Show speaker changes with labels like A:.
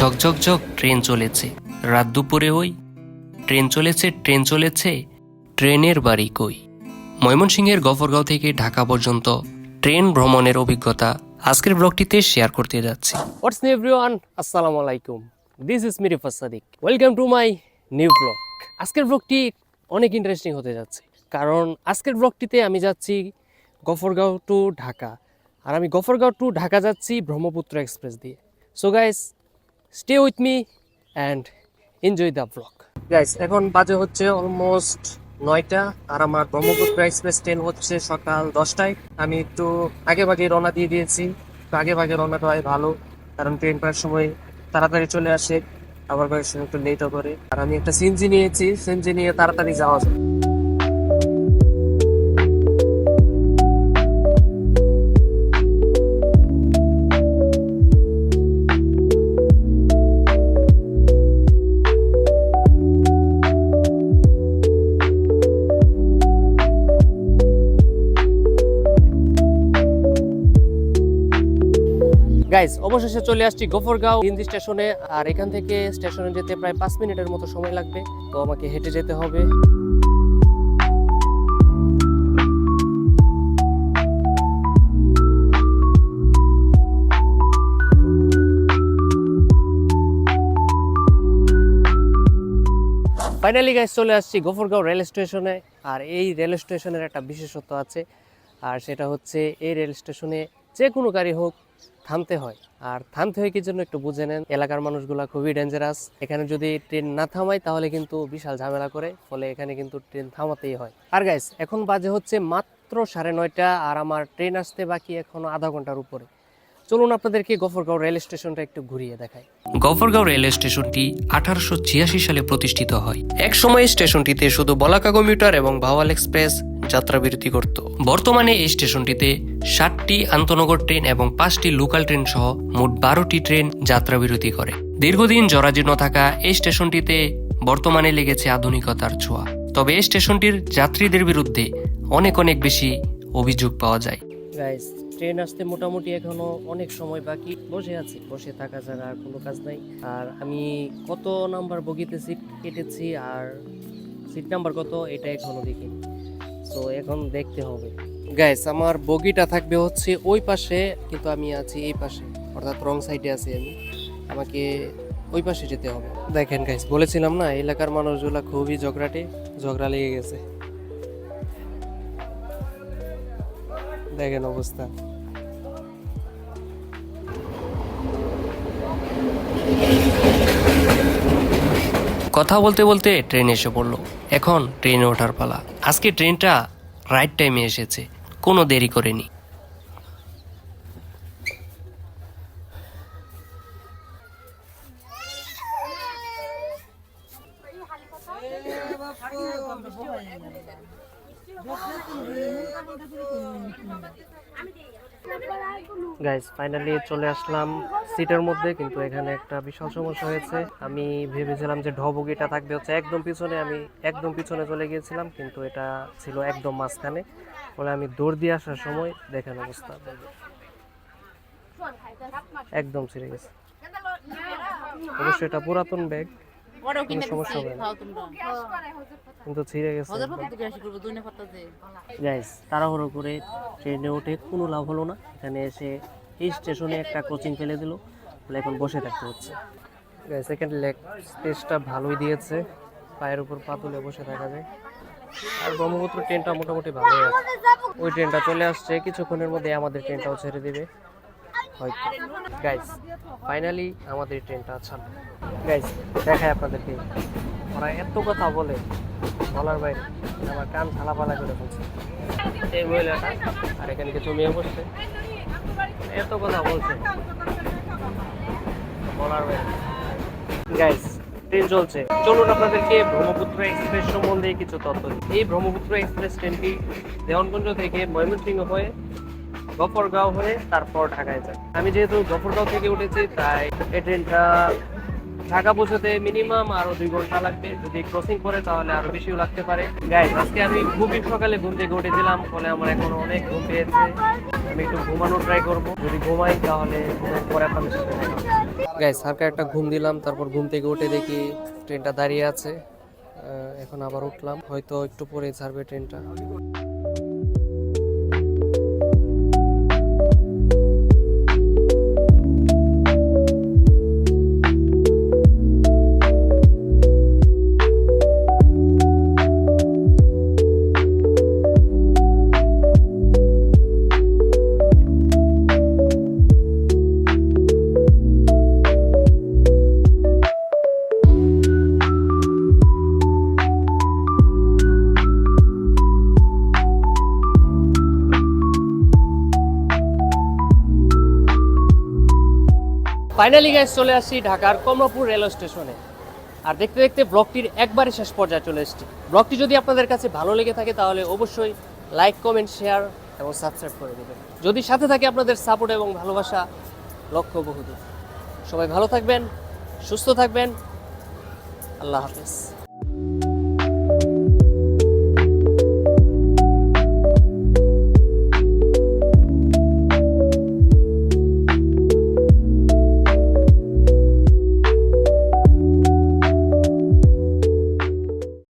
A: ঝকঝক ঝক train চলেছে। রাত দুপুরে ওই। ট্রেন চলেছে ট্রেন চলেছে, ট্রেনের বাড়ি কই। ময়মনসিংহের গফরগাঁও থেকে ঢাকা পর্যন্ত ট্রেন ভ্রমণের অভিজ্ঞতা আজকের ব্লগটিতে শেয়ার করতে যাচ্ছি। হোয়াটস এভরিওয়ান আসসালামু আলাইকুম। This is Miri Sadik welcome to my new blog আজকের ব্লগটি অনেক ইন্টারেস্টিং হতে যাচ্ছে। কারণ আজকের ব্লগটিতে আমি যাচ্ছি গফরগাঁও টু ঢাকা। আর আমি গফরগাঁও টু ঢাকা যাচ্ছি ব্রহ্মপুত্র এক্সপ্রেস দিয়ে। So guys stay with me and enjoy the blog guys এখন বাজে হচ্ছে অলমোস্ট নয়টা আর আমার ব্রহ্মপুত্র এক্সপ্রেস ট্রেন হচ্ছে সকাল দশটায়। আমি একটু আগে ভাগে রওনা দিয়ে দিয়েছি। আগে ভাগে রওনাটা হয় ভালো, কারণ ট্রেন প্রায় সময় তাড়াতাড়ি চলে আসে। আবার কয়েক সময় একটু লেটও করে। আর আমি একটা সিনজি নিয়েছি। সিনজি নিয়ে তাড়াতাড়ি যাওয়া যায় গাইজ অবশেষে চলে আসছি গফরগাঁও হিন্দি স্টেশনে, আর এখান থেকে স্টেশনে যেতে প্রায় পাঁচ মিনিটের মতো সময় লাগবে, তো আমাকে হেঁটে যেতে হবে। ফাইনালি গাইজ চলে আসছি গফরগাঁও রেল স্টেশনে, আর এই রেল স্টেশনের একটা বিশেষত্ব আছে, আর সেটা হচ্ছে এই রেল স্টেশনে যে কোনো গাড়ি হোক থামতে হয়। আর থামতে হয় কি জন্য একটু বুঝে নেন, এলাকার মানুষগুলা খুবই ডেঞ্জারাস এখানে যদি ট্রেন না থামায়, তাহলে কিন্তু বিশাল ঝামেলা করে, ফলে এখানে কিন্তু ট্রেন থামাতেই হয়। আর গাইস এখন বাজে হচ্ছে মাত্র সাড়ে নয়টা, আর আমার ট্রেন আসতে বাকি এখনও আধা ঘণ্টার উপরে। চলুন আপনাদেরকে গফরগাঁও রেল স্টেশনটা একটু ঘুরিয়ে দেখাই। গফরগাঁও রেল স্টেশনটি আঠারোশো ছিয়াশি সালে প্রতিষ্ঠিত হয়। এক সময় স্টেশনটিতে শুধু বলাকা কমিউটার এবং ভাওয়াল এক্সপ্রেস যাত্রা বিরতি করত। বর্তমানে এই স্টেশনটিতে ষাটটি আন্তনগর ট্রেন এবং পাঁচটি লোকাল ট্রেন সহ মোট বারোটি ট্রেন যাত্রা বিরতি করে। দীর্ঘদিন জরাজীর্ণ থাকা এই স্টেশনটিতে বর্তমানে লেগেছে আধুনিকতার ছোঁয়া। তবে এই স্টেশনটির যাত্রীদের বিরুদ্ধে অনেক অনেক বেশি অভিযোগ পাওয়া যায়। ট্রেন আসতে মোটামুটি এখনও অনেক সময় বাকি। বসে আছি। বসে থাকা ছাড়া আর কোনো কাজ নাই। আর আমি কত নাম্বার বগিতে সিট কেটেছি আর সিট নাম্বার কত, এটা এখনও দেখিনি। তো এখন দেখতে হবে। গাইস আমার বগিটা থাকবে হচ্ছে ওই পাশে, কিন্তু আমি আছি এই পাশে। অর্থাৎ রং সাইডে আছি আমি। আমাকে ওই পাশে যেতে হবে। দেখেন গাইস বলেছিলাম না, এলাকার মানুষগুলা খুবই ঝগড়াটে, ঝগড়া লেগে গেছে। দেখেন অবস্থা। কথা বলতে বলতে ট্রেন এসে পড়ল। এখন ট্রেনে ওঠার পালা। আজকে ট্রেনটা রাইট টাইমে এসেছে। কোনো দেরি করেনি। গাইজ ফাইনালি চলে আসলাম সিটের মধ্যে, কিন্তু এখানে একটা বিশাল সমস্যা হয়েছে। আমি ভেবেছিলাম যে ঢবগিটা থাকবে হচ্ছে একদম পিছনে, আমি একদম পিছনে চলে গিয়েছিলাম, কিন্তু এটা ছিল একদম মাঝখানে। ফলে আমি দৌড় দিয়ে আসার সময় দেখেন অবস্থা। একদম ছিঁড়ে গেছে। অবশ্যই এটা পুরাতন ব্যাগ।
B: বড় কিনে
A: সমস্যা
B: খাও তোমরা
A: কিন্তু ছিঁড়ে গেছে।
B: হাজার পাতা থেকে আসি করব দুই পাতা দে।
A: গাইস তাড়াহুড়ো করে ট্রেনে উঠে কোনো লাভ হলো না। এখানে এসে এই স্টেশনে একটা কোচিং ফেলে দিল। বলে এখন বসে থাকতে হচ্ছে। গাইস সেকেন্ড লেগ স্পেসটা ভালোই দিয়েছে। পায়ের উপর পা তুলে বসে থাকা যায়। আর ব্রহ্মপুত্র ট্রেনটা মোটামুটি ভালোই আছে। ওই ট্রেনটা চলে আসছে। কিছুক্ষণের মধ্যে আমাদের ট্রেনটাও ছেড়ে দিবে। হয়তো। গাইস ফাইনালি আমাদের ট্রেনটা ছাড় গাইস দেখায় আপনাদেরকে। ওরা এত কথা বলে। বলার বাইরে আমার কান ফালাফালা করে বলছে। এই মহিলাটা আর এখানে কিছু মেয়ে বসছে। এত কথা বলছে। বলার বাইরে। গাইস ট্রেন চলছে। চলুন আপনাদেরকে ব্রহ্মপুত্র এক্সপ্রেস সম্বন্ধে কিছু তথ্য এই ব্রহ্মপুত্র এক্সপ্রেস ট্রেনটি দেওয়ানগঞ্জ থেকে ময়মনসিংহ হয়ে গফরগাঁও হয়ে তারপর ঢাকায় যায় আমি যেহেতু গফরগাঁও থেকে উঠেছি, তাই এই ট্রেনটা ঢাকা পৌঁছতে মিনিমাম আরও দুই ঘণ্টা লাগবে। যদি ক্রসিং করে, তাহলে আরও বেশিও লাগতে পারে। গাইজ আজকে আমি খুবই সকালে ঘুম থেকে উঠেছিলাম, ফলে আমার এখন অনেক ঘুম পেয়েছে। আমি একটু ঘুমানোর ট্রাই করব। যদি ঘুমাই, তাহলে পরে হালকা একটা ঘুম দিলাম, তারপর ঘুম থেকে উঠে দেখি ট্রেনটা দাঁড়িয়ে আছে। এখন আবার উঠলাম। হয়তো একটু পরে ছাড়বে ট্রেনটা ফাইনালি গাইজ চলে আসছি ঢাকার কমলাপুর রেলওয়ে স্টেশনে। আর দেখতে দেখতে ব্লগটির একবারে শেষ পর্যায়ে চলে এসেছি। ব্লগটি যদি আপনাদের কাছে ভালো লেগে থাকে, তাহলে অবশ্যই লাইক, কমেন্ট, শেয়ার এবং সাবস্ক্রাইব করে দেবেন। যদি সাথে থাকে আপনাদের সাপোর্ট এবং ভালোবাসা, লক্ষ্য বহুদূর। সবাই ভালো থাকবেন, সুস্থ থাকবেন। আল্লাহ হাফেজ।